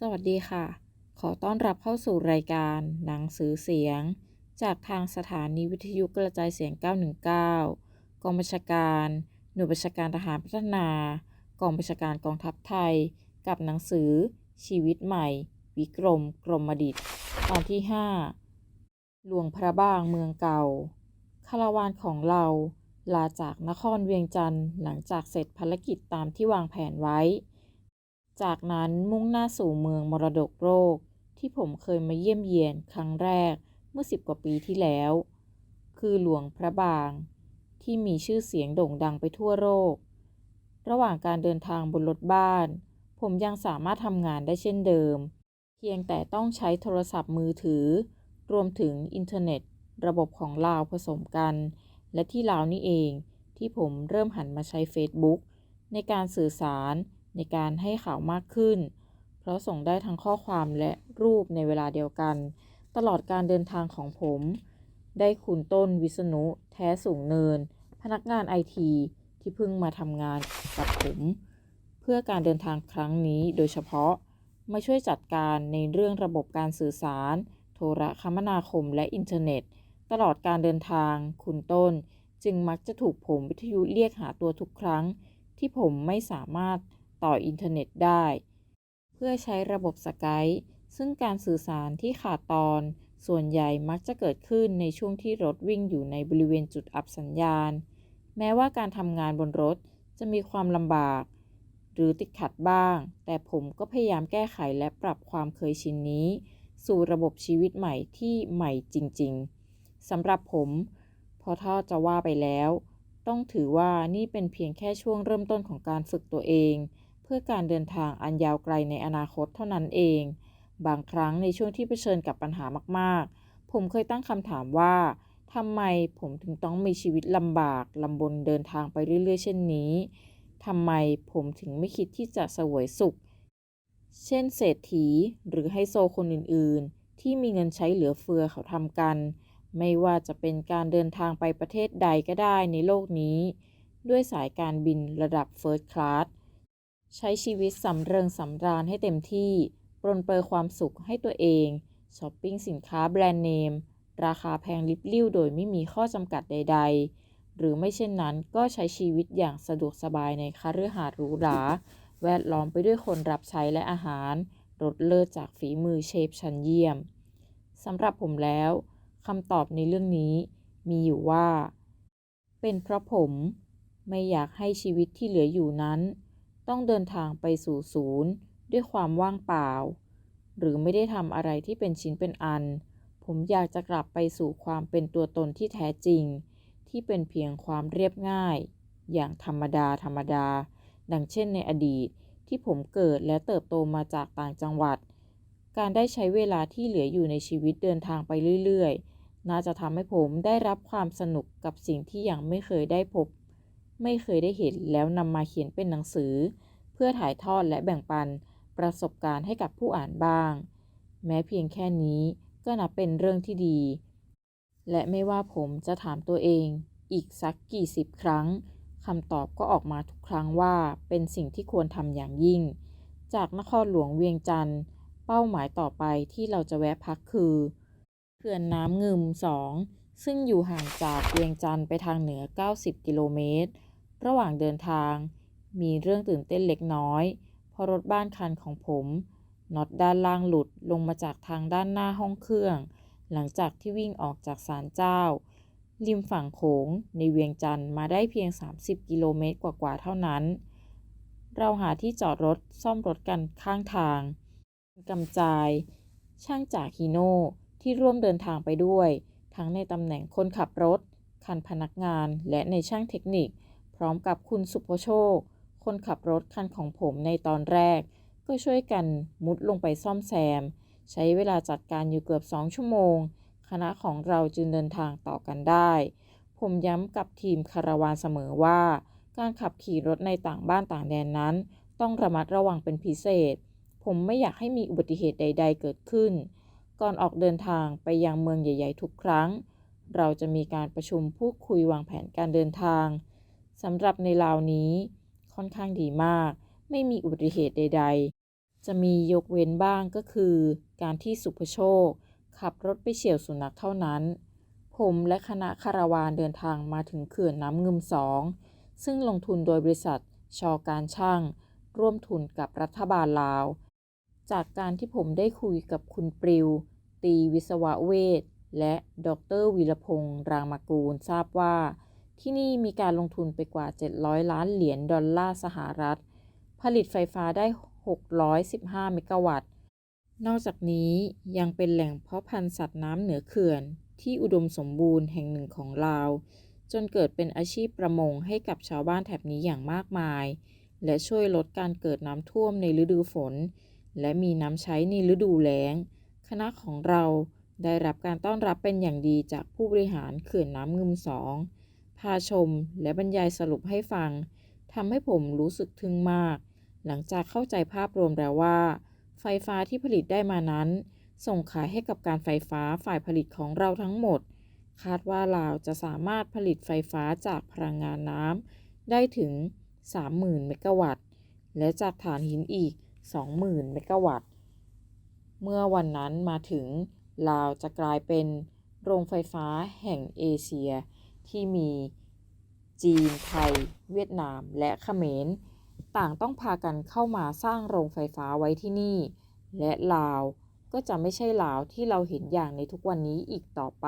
สวัสดีค่ะ ขอต้อนรับเข้าสู่รายการหนังสือเสียง จากทางสถานีวิทยุกระจายเสียง 919 กองบัญชาการ หน่วยบัญชาการทหารพัฒนา กองบัญชาการกองทัพไทย กับหนังสือ ชีวิตใหม่ วิกรม กรมดิตตอนที่ 5 หลวงพระบางเมืองเก่า คาราวานของเราลาจากนครเวียงจันทร์หลังจากเสร็จภารกิจตามที่วางแผนไว้ จากนั้นมุ่งหน้าสู่เมืองมรดกโลกที่ผมเคยมาเยี่ยมเยียนครั้งแรกเมื่อสิบกว่าปีที่แล้ว คือหลวงพระบาง ที่มีชื่อเสียงโด่งดังไปทั่วโลก ระหว่างการเดินทางบนรถบ้าน ผมยังสามารถทำงานได้เช่นเดิม เพียงแต่ต้องใช้โทรศัพท์มือถือ รวมถึงอินเทอร์เน็ต ระบบของลาวผสมกัน และที่ลาวนี่เองที่ผมเริ่มหันมาใช้ Facebook ในการสื่อสาร ในการให้ข่าวมากขึ้น เพราะส่งได้ทั้งข้อความและรูปในเวลาเดียวกัน ตลอดการเดินทางของผม ได้คุณต้นวิษณุ แท้สูงเนิน พนักงานไอทีที่เพิ่งมาทำงานกับผม เพื่อการเดินทางครั้งนี้โดยเฉพาะมาช่วยจัดการในเรื่องระบบการสื่อสาร โทรคมนาคมและอินเทอร์เน็ต ตลอดการเดินทาง คุณต้น จึงมักจะถูกผมวิทยุเรียกหาตัวทุกครั้ง ที่ผมไม่สามารถ ต่ออินเทอร์เน็ตได้ เพื่อใช้ระบบสกายซึ่งการสื่อสารที่ขาดตอน ส่วนใหญ่มักจะเกิดขึ้นในช่วงที่รถวิ่งอยู่ในบริเวณจุดอับสัญญาณ แม้ว่าการทำงานบนรถจะมีความลำบาก หรือติดขัดบ้าง แต่ผมก็พยายามแก้ไขและปรับความเคยชินนี้ สู่ระบบชีวิตใหม่ที่ใหม่จริง ๆสำหรับผม พอถ้าจะว่าไปแล้ว ต้องถือว่านี่เป็นเพียงแค่ช่วงเริ่มต้นของการฝึกตัวเอง เพื่อการเดินทางอันยาวไกลในอนาคตเท่านั้นเอง บางครั้งในช่วงที่เผชิญกับปัญหามากๆ ผมเคยตั้งคำถามว่าทำไมผมถึงต้องมีชีวิตลำบากลำบนเดินทางไปเรื่อย ๆ เช่นนี้ทำไมผมถึงไม่คิดที่จะสวยสุข เช่นเศรษฐีหรือไฮโซคนอื่น ๆ ที่มีเงินใช้เหลือเฟือเขาทำกัน ไม่ว่าจะเป็นการเดินทางไปประเทศใดก็ได้ในโลกนี้ ด้วยสายการบินระดับเฟิร์สคลาส ใช้ชีวิตสำเริงสำราญให้เต็มที่ ปรนเปรอความสุขให้ตัวเอง ช้อปปิ้งสินค้าแบรนด์เนม ราคาแพงลิบลิ่วโดยไม่มีข้อจำกัดใด ๆ หรือไม่เช่นนั้นก็ใช้ชีวิตอย่างสะดวกสบายในคาฤหาสน์หรูหรา แวดล้อมไปด้วยคนรับใช้และอาหารรสเลิศจากฝีมือเชฟชั้นเยี่ยม สำหรับผมแล้วคำตอบในเรื่องนี้มีอยู่ว่า เป็นเพราะผมไม่อยากให้ชีวิตที่เหลืออยู่นั้น ต้องเดินทางไปสู่ศูนย์ ด้วยความว่างเปล่า หรือไม่ได้ทำอะไรที่เป็นชิ้นเป็นอัน ผมอยากจะกลับไปสู่ความเป็นตัวตนที่แท้จริง ที่เป็นเพียงความเรียบง่าย อย่างธรรมดาธรรมดา ดังเช่นในอดีตที่ผมเกิดและเติบโตมาจากต่างจังหวัด การได้ใช้เวลาที่เหลืออยู่ในชีวิตเดินทางไปเรื่อยๆ น่าจะทำให้ผมได้รับความสนุกกับสิ่งที่ยังไม่เคยได้พบ ไม่เคยได้เห็นแล้วนำมาเขียนเป็นหนังสือ เพื่อถ่ายทอดและแบ่งปันประสบการณ์ให้กับผู้อ่านบ้าง แม้เพียงแค่นี้ก็นับเป็นเรื่องที่ดี และไม่ว่าผมจะถามตัวเอง อีกสักกี่สิบครั้งคำตอบก็ออกมาทุกครั้งว่าเป็นสิ่งที่ควรทำอย่างยิ่ง จากนครหลวงเวียงจันทร์เป้าหมายต่อไปที่เราจะแวะพักคือเขื่อนน้ำงึมสองซึ่งอยู่ห่างจากเวียงจันทร์ไปทางเหนือ 90 กิโลเมตร ระหว่างเดินทาง มีเรื่องตื่นเต้นเล็กน้อย เพราะรถบ้านคันของผมน็อตด้านล่างหลุดลงมาจากทางด้านหน้าห้องเครื่อง หลังจากที่วิ่งออกจากศาลเจ้า ริมฝั่งโขงในเวียงจันทร์มาได้เพียง 30 กิโลเมตรกว่าๆเท่านั้น เราหาที่จอดรถซ่อมรถกันข้างทางกำจาย ช่างจากฮิโน่ที่ร่วมเดินทางไปด้วย ทั้งในตำแหน่งคนขับรถ คันพนักงานและในช่างเทคนิค พร้อมกับคุณสุภโชค คนขับรถคันของผมในตอนแรก ก็ช่วยกันมุดลงไปซ่อมแซม ใช้เวลาจัดการอยู่เกือบสองชั่วโมง คณะของเราจึงเดินทางต่อกันได้ ผมย้ำกับทีมคาราวานเสมอว่า การขับขี่รถในต่างบ้านต่างแดนนั้น ต้องระมัดระวังเป็นพิเศษ ผมไม่อยากให้มีอุบัติเหตุใด ๆ เกิดขึ้น ก่อนออกเดินทางไปยังเมืองใหญ่ ๆ ทุกครั้ง เราจะมีการประชุมพูดคุยวางแผนการเดินทาง สำหรับในลาวนี้ค่อนข้างดีมาก ไม่มีอุบัติเหตุใด ๆ จะมียกเว้นบ้างก็คือ การที่สุภโชค ขับรถไปเฉี่ยวสุนัขเท่านั้น ผมและคณะคาราวานเดินทางมาถึงเขื่อนน้ำงึมสอง ซึ่งลงทุนโดยบริษัทชอการช่าง ร่วมทุนกับรัฐบาลลาว จากการที่ผมได้คุยกับคุณปริว ตีวิศวะเวทและดรวีรพงษ์รางมากูลทราบว่า ที่นี่มีการลงทุนไปกว่า 700 ล้านเหรียญดอลลาร์สหรัฐ ผลิตไฟฟ้าได้ 615 เมกะวัตต์ นอกจากนี้ยังเป็นแหล่งเพาะพันธุ์สัตว์น้ำเหนือเขื่อน ที่อุดมสมบูรณ์แห่งหนึ่งของลาว จนเกิดเป็นอาชีพประมงให้กับชาวบ้านแถบนี้อย่างมากมาย และช่วยลดการเกิดน้ำท่วมในฤดูฝน และมีน้ำใช้ในฤดูแล้ง คณะของเราได้รับการต้อนรับเป็นอย่างดีจากผู้บริหารเขื่อนน้ำงึมสองาชมและบรรยายสรุปให้ฟังทำให้ผมรู้สึกทึ่งมาก หลังจากเข้าใจภาพรวมแล้วว่า ไฟฟ้าที่ผลิตได้มานั้น ส่งขายให้กับการไฟฟ้าฝ่ายผลิตของเราทั้งหมด คาดว่าลาวจะสามารถผลิตไฟฟ้าจากพลังงานน้ำได้ถึง 30,000 เมกะวัตต์ และจากถ่านหินอีก 20,000 เมกะวัตต์ เมื่อวันนั้นมาถึงลาวจะกลายเป็นโรงไฟฟ้าแห่งเอเชีย ที่มีจีน ไทย เวียดนาม และเขมร ต่างต้องพากันเข้ามาสร้างโรงไฟฟ้าไว้ที่นี่ และลาวก็จะไม่ใช่ลาวที่เราเห็นอย่างในทุกวันนี้อีกต่อไป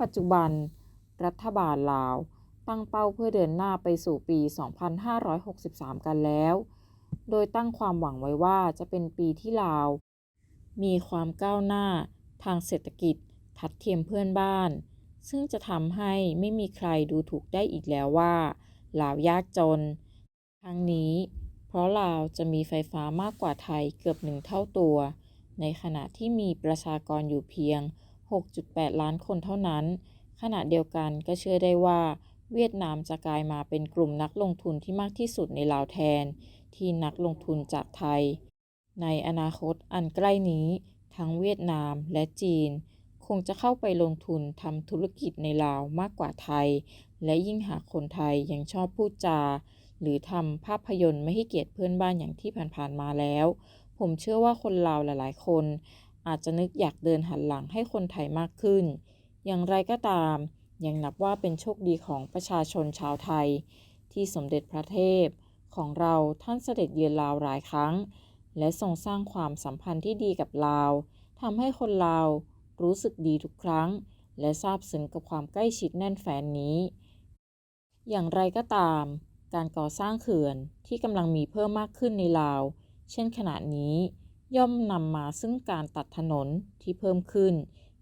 ปัจจุบัน รัฐบาลลาวตั้งเป้าเพื่อเดินหน้าไปสู่ปี 2563 กันแล้ว โดยตั้งความหวังไว้ว่าจะเป็นปีที่ลาว มีความก้าวหน้าทางเศรษฐกิจทัดเทียมเพื่อนบ้าน ซึ่งจะทำให้ไม่มีใครดูถูกได้อีกแล้วว่าลาวยากจน ทั้งนี้ เพราะลาวจะมีไฟฟ้ามากกว่าไทยเกือบหนึ่งเท่าตัว ในขณะที่มีประชากรอยู่เพียง 6.8 ล้านคนเท่านั้น ขณะเดียวกันก็เชื่อได้ว่า เวียดนามจะกลายมาเป็นกลุ่มนักลงทุนที่มากที่สุดในลาวแทน ที่นักลงทุนจากไทย ในอนาคตอันใกล้นี้ ทั้งเวียดนามและจีน คงจะเข้าไปลงทุนทำธุรกิจในลาวมากกว่าไทย และยิ่งหากคนไทยยังชอบพูดจา หรือทำภาพยนตร์ไม่ให้เกียรติเพื่อนบ้านอย่างที่ผ่านๆมาแล้ว ผมเชื่อว่าคนลาวหลายๆ คน อาจจะนึกอยากเดินหันหลังให้คนไทยมากขึ้น อย่างไรก็ตาม ยังนับว่าเป็นโชคดีของประชาชนชาวไทย ที่สมเด็จพระเทพ ของเราท่านเสด็จเยือนลาวหลายครั้ง และทรงสร้างความสัมพันธ์ที่ดีกับลาวทำให้คนลาว รู้สึกดีทุกครั้ง และซาบซึ้งกับความใกล้ชิดแน่นแฟนนี้ อย่างไรก็ตาม การก่อสร้างเขื่อนที่กำลังมีเพิ่มมากขึ้นในลาว เช่นขณะนี้ย่อมนำมาซึ่งการตัดถนนที่เพิ่มขึ้น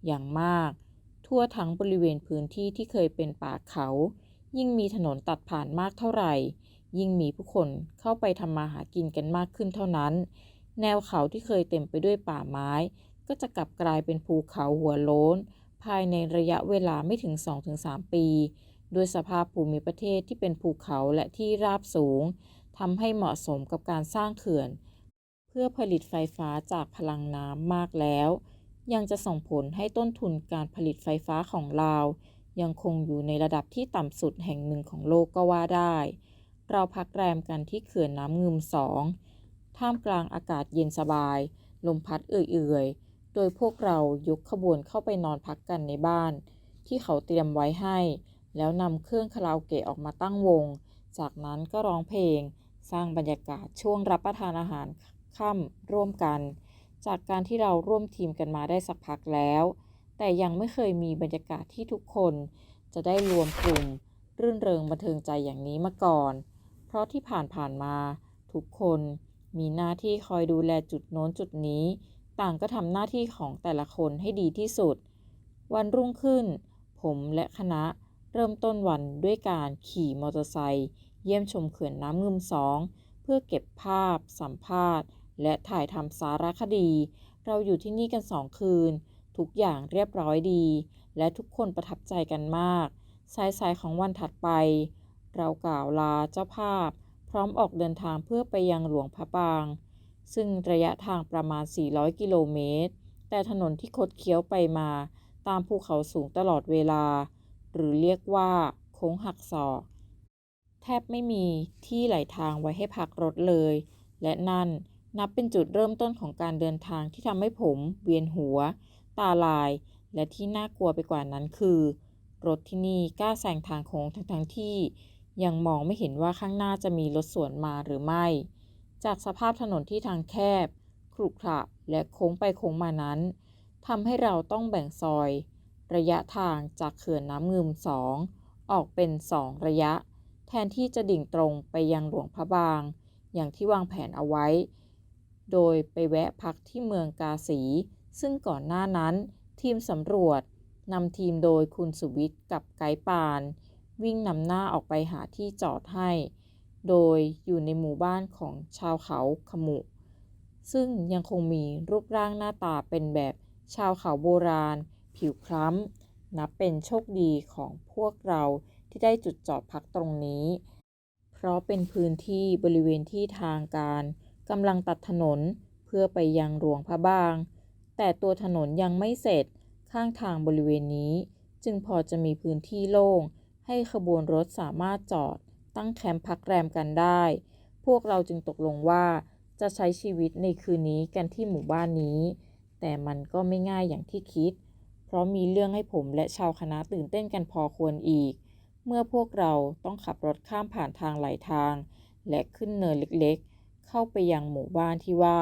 อย่างมาก ทั่วทั้งบริเวณพื้นที่ที่เคยเป็นป่าเขา ยิ่งมีถนนตัดผ่านมากเท่าไหร่ ยิ่งมีผู้คนเข้าไปทำมาหากินกันมากขึ้นเท่านั้น แนวเขาที่เคยเต็มไปด้วยป่าไม้ ก็จะกลับกลายเป็นภูเขาหัวโล้น ภายในระยะเวลาไม่ถึง 2-3 ปีด้วยสภาพภูมิประเทศที่เป็นภูเขาและที่ราบสูงทำให้เหมาะสมกับการสร้างเขื่อน เพื่อผลิตไฟฟ้าจากพลังน้ำมากแล้ว ยังจะส่งผลให้ต้นทุนการผลิตไฟฟ้าของลาว ยังคงอยู่ในระดับที่ต่ำสุดแห่งหนึ่งของโลกก็ว่าได้ เราพักแรมกันที่เขื่อนน้ำงึมสองท่ามกลางอากาศเย็นสบาย ลมพัดเอื่อยๆ โดยพวกเรายกขบวนเข้าไปนอนพักกันในบ้าน ที่เขาเตรียมไว้ให้ แล้วนำเครื่องคาราโอเกะออกมาตั้งวง จากนั้นก็ร้องเพลง สร้างบรรยากาศช่วงรับประทานอาหารค่ำร่วมกัน จากการที่เราร่วมทีมกันมาได้สักพักแล้ว แต่ยังไม่เคยมีบรรยากาศที่ทุกคน จะได้รวมกลุ่ม รื่นเริงบันเทิงใจอย่างนี้มาก่อน เพราะที่ผ่านผ่านมา ทุกคนมีหน้าที่คอยดูแลจุดโน้นจุดนี้ ต่างก็ทำหน้าที่ของแต่ละคนให้ดีที่สุด วันรุ่งขึ้น ผมและคณะเริ่มต้นวันด้วยการขี่มอเตอร์ไซค์เยี่ยมชมเขื่อนน้ำงึมสองเพื่อเก็บภาพ สัมภาษณ์ และถ่ายทำสารคดี เราอยู่ที่นี่กันสองคืน ทุกอย่างเรียบร้อยดี และทุกคนประทับใจกันมาก สายๆของวันถัดไป เรากล่าวลาเจ้าภาพ พร้อมออกเดินทางเพื่อไปยังหลวงพระบาง ซึ่งระยะทางประมาณ 400 กิโลเมตร แต่ถนนที่คดเคี้ยวไปมา ตามภูเขาสูงตลอดเวลา หรือเรียกว่า โค้งหักศอก แทบไม่มีที่ไหลทางไว้ให้พักรถเลย และนั่นนับเป็นจุดเริ่มต้นของการเดินทางที่ทำให้ผมเวียนหัว ตาลาย และที่น่ากลัวไปกว่านั้นคือ รถที่นี่กล้าแซงทางโค้งทั้งๆที่ ยังมองไม่เห็นว่าข้างหน้าจะมีรถสวนมาหรือไม่ จากสภาพถนนที่ทางแคบขรุขระและโค้งไปโค้งมานั้นทำให้เราต้องแบ่งซอย ระยะทางจากเขื่อนน้ำงึมสองออกเป็นสองระยะ แทนที่จะดิ่งตรงไปยังหลวงพระบาง อย่างที่วางแผนเอาไว้ โดยไปแวะพักที่เมืองกาสี ซึ่งก่อนหน้านั้น ทีมสำรวจนำทีมโดยคุณสุวิทย์กับไกด์ปาน วิ่งนำหน้าออกไปหาที่จอดให้ โดยอยู่ในหมู่บ้านของชาวเขาขมุ ซึ่งยังคงมีรูปร่างหน้าตาเป็นแบบชาวเขาโบราณ ผิวคล้ำ นับเป็นโชคดีของพวกเราที่ได้จุดจอดพักตรงนี้ เพราะเป็นพื้นที่บริเวณที่ทางการกำลังตัดถนนเพื่อไปยังหลวงพระบาง แต่ตัวถนนยังไม่เสร็จข้างทางบริเวณนี้ จึงพอจะมีพื้นที่โล่งให้ขบวนรถสามารถจอด ตั้งแคมป์พักแรมกันได้ พวกเราจึงตกลงว่าจะใช้ชีวิตในคืนนี้กันที่หมู่บ้านนี้ แต่มันก็ไม่ง่ายอย่างที่คิด เพราะมีเรื่องให้ผมและชาวคณะตื่นเต้นกันพอควรอีก เมื่อพวกเราต้องขับรถข้ามผ่านทางหลายทาง และขึ้นเนินเล็กๆ เข้าไปยังหมู่บ้านที่ว่า